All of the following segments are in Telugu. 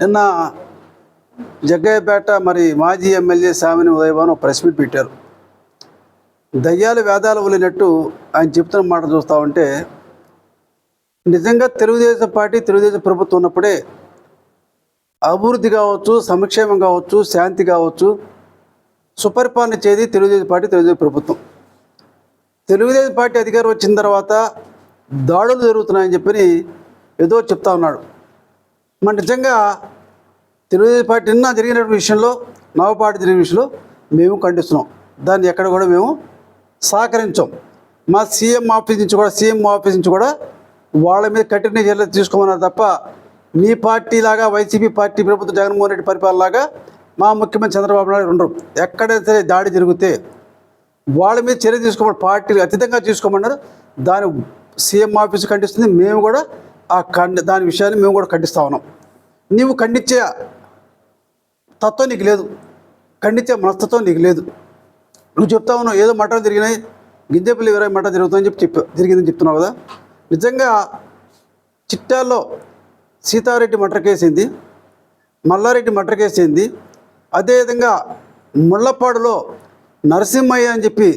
నిన్న జగ్గయ్యపేట మరి మాజీ MLA Samineni Udayabhanu press meet పెట్టారు. దయ్యాలు వేదాలు వలినట్టు ఆయన చెప్తున్న మాట చూస్తూ ఉంటే నిజంగా తెలుగుదేశం పార్టీ తెలుగుదేశం ప్రభుత్వం ఉన్నప్పుడే అభివృద్ధి కావచ్చు సంక్షేమం కావచ్చు శాంతి కావచ్చు సుపరిపాలన చేది తెలుగుదేశం పార్టీ తెలుగుదేశం ప్రభుత్వం. తెలుగుదేశం పార్టీ అధికారం వచ్చిన తర్వాత దాడులు జరుగుతున్నాయని చెప్పని ఏదో చెప్తా ఉన్నాడు. మన నిజంగా తెలుగుదేశం పార్టీ నిన్న జరిగిన విషయంలో నవపాటి జరిగిన విషయంలో మేము ఖండిస్తున్నాం. దాన్ని ఎక్కడ కూడా మేము సహకరించాం. మా సీఎం ఆఫీస్ నుంచి కూడా సీఎం ఆఫీస్ నుంచి కూడా వాళ్ళ మీద కఠిన చర్యలు తీసుకోమన్నారు తప్ప మీ పార్టీ లాగా వైసీపీ పార్టీ ప్రభుత్వం జగన్మోహన్ రెడ్డి పరిపాలనలాగా మా ముఖ్యమంత్రి చంద్రబాబు నాయుడు ఉండరు. ఎక్కడైతే సరే దాడి జరిగితే వాళ్ళ మీద చర్య తీసుకోమని పార్టీలు అతీతంగా తీసుకోమన్నారు. దాని సీఎం ఆఫీస్ ఖండిస్తుంది. మేము కూడా ఆ ఖండి దాని విషయాన్ని మేము కూడా ఖండిస్తా ఉన్నాం. నీవు ఖండించే తత్వం నీకు లేదు. ఖండించే మనస్తత్వం నీకు లేదు. నువ్వు చెప్తా ఉన్నావు ఏదో మటలు తిరిగినాయి గింజపల్లి ఇరవై మటలు తిరుగుతుందని చెప్పి చెప్పా తిరిగిందని చెప్తున్నావు కదా. నిజంగా చిట్టాల్లో సీతారెడ్డి మటర్ కేసింది మల్లారెడ్డి మటర్ కేసింది అదేవిధంగా ముళ్ళపాడులో నరసింహయ్య అని చెప్పి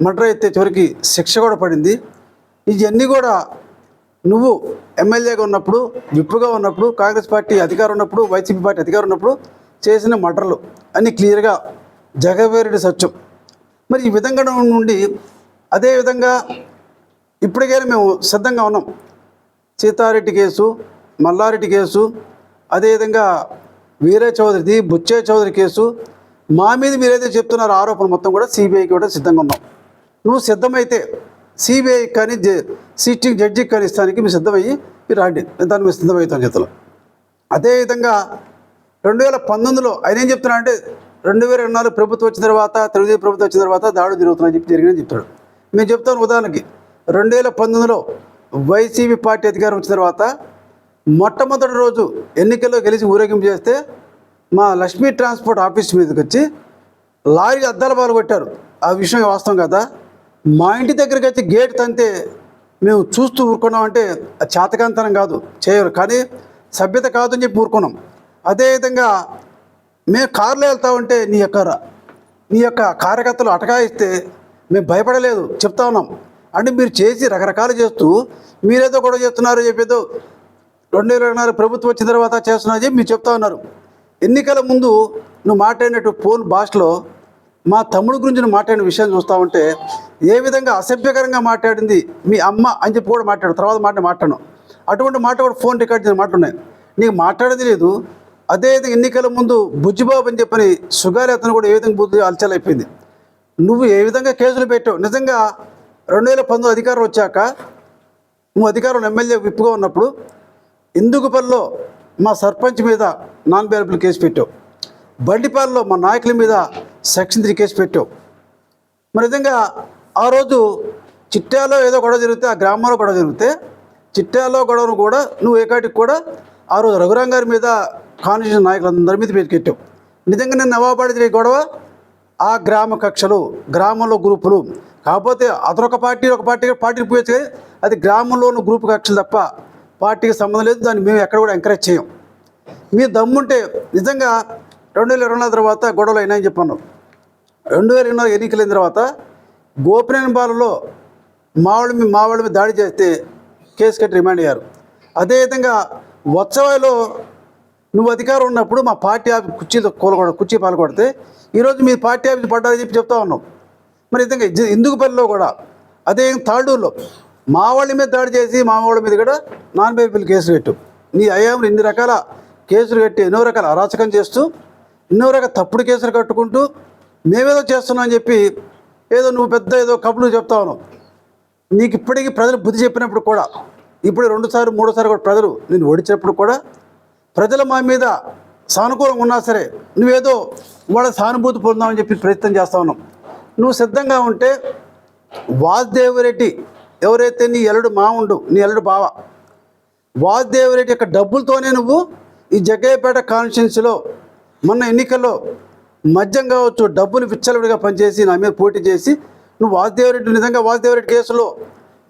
మటర్ అయితే చివరికి శిక్ష కూడా పడింది. ఇవన్నీ కూడా నువ్వు ఎమ్మెల్యేగా ఉన్నప్పుడు విప్పుగా ఉన్నప్పుడు కాంగ్రెస్ పార్టీ అధికారం ఉన్నప్పుడు వైసీపీ పార్టీ అధికారం ఉన్నప్పుడు చేసిన మటర్లు అని క్లియర్గా జగవేరుడి సత్యం. మరి ఈ విధంగా నుండి అదేవిధంగా ఇప్పటికైనా మేము సిద్ధంగా ఉన్నాం. సీతారెడ్డి కేసు మల్లారెడ్డి కేసు అదేవిధంగా వీరే చౌదరిది బుచ్చే చౌదరి కేసు మా మీద మీరైతే చెప్తున్నారో ఆరోపణ మొత్తం కూడా సిబిఐకి కూడా సిద్ధంగా ఉన్నాం. నువ్వు సిద్ధమైతే సిబిఐ కానీ సిట్టింగ్ జడ్జికి కానీ ఇస్తానికి మీరు సిద్ధమయ్యి మీరు రాండి. దాన్ని మీరు సిద్ధమవుతాం చేతులు. అదేవిధంగా రెండు వేల పంతొమ్మిదిలో ఆయన ఏం చెప్తున్నా అంటే రెండు వేల ఇరవై నాలుగు ప్రభుత్వం వచ్చిన తర్వాత తెలుగుదేశం ప్రభుత్వం వచ్చిన తర్వాత దాడులు జరుగుతున్నాయని చెప్పి జరిగిందని చెప్తాడు మేము చెప్తాను ఉదాహరణకి రెండు వేల పంతొమ్మిదిలో వైసీపీ పార్టీ అధికారం వచ్చిన తర్వాత మొట్టమొదటి రోజు ఎన్నికల్లో గెలిచి ఊరేగింపు చేస్తే మా లక్ష్మీ ట్రాన్స్పోర్ట్ ఆఫీస్ మీదకి వచ్చి లారీ అద్దాల పాలు కొట్టారు. ఆ విషయం వాస్తవం కదా? మా ఇంటి దగ్గరికి వచ్చి గేట్ తంతే మేము చూస్తూ ఊరుకున్నామంటే అది చేతకాంతనం కాదు చేయరు. కానీ సభ్యత కాదని చెప్పి ఊరుకున్నాం. అదేవిధంగా మేము కారులో వెళ్తా ఉంటే నీ యొక్క ర- నీ యొక్క కార్యకర్తలు అటకాయిస్తే మేము భయపడలేదు చెప్తా ఉన్నాం. అంటే మీరు చేసి రకరకాలు చేస్తూ మీరేదో గొడవ చేస్తున్నారు చెప్పేదో రెండు వేల ఇరవై నాలుగు ప్రభుత్వం వచ్చిన తర్వాత చేస్తున్నా చెప్పి మీరు చెప్తా ఉన్నారు. ఎన్నికల ముందు నువ్వు మాట్లాడినట్టు ఫోన్ భాషలో మా తమ్ముడు గురించి నువ్వు మాట్లాడిన విషయం చూస్తూ ఉంటే ఏ విధంగా అసభ్యకరంగా మాట్లాడింది మీ అమ్మ అని చెప్పి కూడా మాట్లాడు తర్వాత మాట మాట్లాడను. అటువంటి మాట కూడా ఫోన్ రికార్డ్ చేసిన మాటలు ఉన్నాయి. నీకు మాట్లాడేది లేదు. అదే విధంగా ఎన్నికల ముందు బుజ్జిబాబు అని చెప్పని సుగాలి అతను కూడా ఏ విధంగా బుద్ధి అలచలైపోయింది. నువ్వు ఏ విధంగా కేసులు పెట్టావు? నిజంగా రెండు వేల పంతొమ్మిది అధికారం వచ్చాక నువ్వు అధికారం ఎమ్మెల్యే విప్పుగా ఉన్నప్పుడు ఇందుకుపల్లిలో మా సర్పంచ్ మీద నాన్ బేరబుల్ కేసు పెట్టావు. బండిపాలలో మా నాయకుల మీద సెక్షన్ త్రీ కేసు పెట్టావు. మరి నిజంగా ఆ రోజు చిట్టాలో ఏదో గొడవ జరిగితే ఆ గ్రామంలో గొడవ జరిగితే చిట్టాలో గొడవను కూడా నువ్వు ఏకాటికి కూడా ఆ రోజు రఘురాం గారి మీద కాన్స్టిట్యూషన్ నాయకులందరి మీద పెట్టావు నిజంగా నేను నవాబాడి జరిగే గొడవ ఆ గ్రామ కక్షలు గ్రామంలో గ్రూపులు. కాకపోతే అతనొక పార్టీ ఒక పార్టీ పార్టీకి పోయచ్చు అది గ్రామంలోని గ్రూప్ కక్షలు తప్ప పార్టీకి సంబంధం లేదు. దాన్ని మేము ఎక్కడ కూడా ఎంకరేజ్ చేయం. మీ దమ్ముంటే నిజంగా రెండు వేల ఇరవై నాలుగు తర్వాత గొడవలు అయినాయని చెప్పాను రెండు వేల ఇరవై నాలుగు ఎన్నికలైన తర్వాత గోపినేని బాలలో మావాళ్ళ మీద మీద దాడి చేస్తే కేసు కట్టి రిమాండ్ అయ్యారు. అదేవిధంగా వత్సవాయిలో నువ్వు అధికారం ఉన్నప్పుడు మా పార్టీ ఆఫీస్ కుర్చీతో కూలగొడ కుర్చీ పాల్గొడితే ఈరోజు మీ పార్టీ ఆఫీస్ పడ్డారని చెప్పి చెప్తా ఉన్నాం. మరి ఇదంగా ఇజ్జ- ఇందుకుపల్లిలో కూడా అదే తాళ్ళూరులో మా వాళ్ళ మీద దాడి చేసి మా వాళ్ళ మీద కూడా నాన్ బేబీలు కేసులు పెట్టు. నీ అయ్యాములు ఇన్ని రకాల కేసులు కట్టి ఎన్నో రకాల అరాచకం చేస్తూ ఎన్నో రకాల తప్పుడు కేసులు కట్టుకుంటూ మేమేదో చేస్తున్నాం అని చెప్పి ఏదో నువ్వు పెద్ద ఏదో కబులు చెప్తావు నీకు ఇప్పటికీ ప్రజలు బుద్ధి చెప్పినప్పుడు కూడా ఇప్పుడు రెండుసార్లు మూడోసారి కూడా ప్రజలు నేను ఓడించినప్పుడు కూడా ప్రజలు మా మీద సానుకూలంగా ఉన్నా సరే నువ్వేదో వాళ్ళ సానుభూతి పొందామని చెప్పి ప్రయత్నం చేస్తా ఉన్నాం నువ్వు సిద్ధంగా ఉంటే వాసుదేవరెడ్డి ఎవరైతే నీ ఎల్లుడు మావుండు నీ ఎల్లుడు బావ వాసుదేవరెడ్డి యొక్క డబ్బులతోనే నువ్వు ఈ జగ్గయ్యపేట కాన్స్టిట్యున్సీలో మొన్న ఎన్నికల్లో మద్యం కావచ్చు డబ్బులు విచ్చలవిడిగా పనిచేసి నా మీద పోటీ చేసి నువ్వు వాసుదేవరెడ్డి నిజంగా వాసుదేవరెడ్డి కేసులో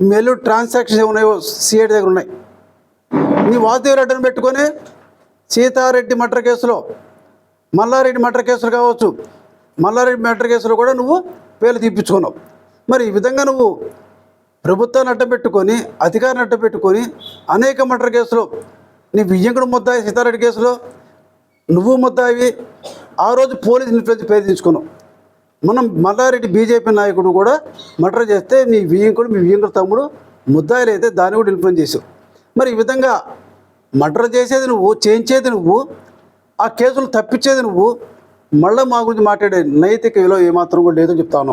మెల్లు ట్రాన్సాక్షన్స్ ఏమున్నాయో సిఐడి దగ్గర ఉన్నాయి. నీ వాసుదేవరెడ్డిని పెట్టుకొని సీతారెడ్డి మటర్ కేసులో మల్లారెడ్డి మటర్ కేసులు కావచ్చు మల్లారెడ్డి మటర్ కేసులో కూడా నువ్వు పేర్లు తీపించుకున్నావు. మరి ఈ విధంగా నువ్వు ప్రభుత్వాన్ని అడ్డపెట్టుకొని అధికారాన్ని అడ్డపెట్టుకొని అనేక మటర్ కేసులు నీ వియ్యంకుడు ముద్దాయి సీతారెడ్డి కేసులో నువ్వు ముద్దాయి ఆ రోజు పోలీస్ ఇన్ఫ్లుయెన్స్ పేరు తీసుకున్నావు మనం మల్లారెడ్డి బీజేపీ నాయకుడు కూడా మర్డర్ చేస్తే మీ వియ్యంకుడు మీ వియ్యంకుడు తమ్ముడు ముద్దాయిలు అయితే దాన్ని కూడా ఇన్ఫ్లుయెన్స్ చేసావు మరి ఈ విధంగా మర్డర్ చేసేది నువ్వు చేయించేది నువ్వు ఆ కేసులు తప్పించేది నువ్వు మళ్ళీ మా గురించి మాట్లాడే నైతిక విలువ ఏమాత్రం కూడా లేదో చెప్తా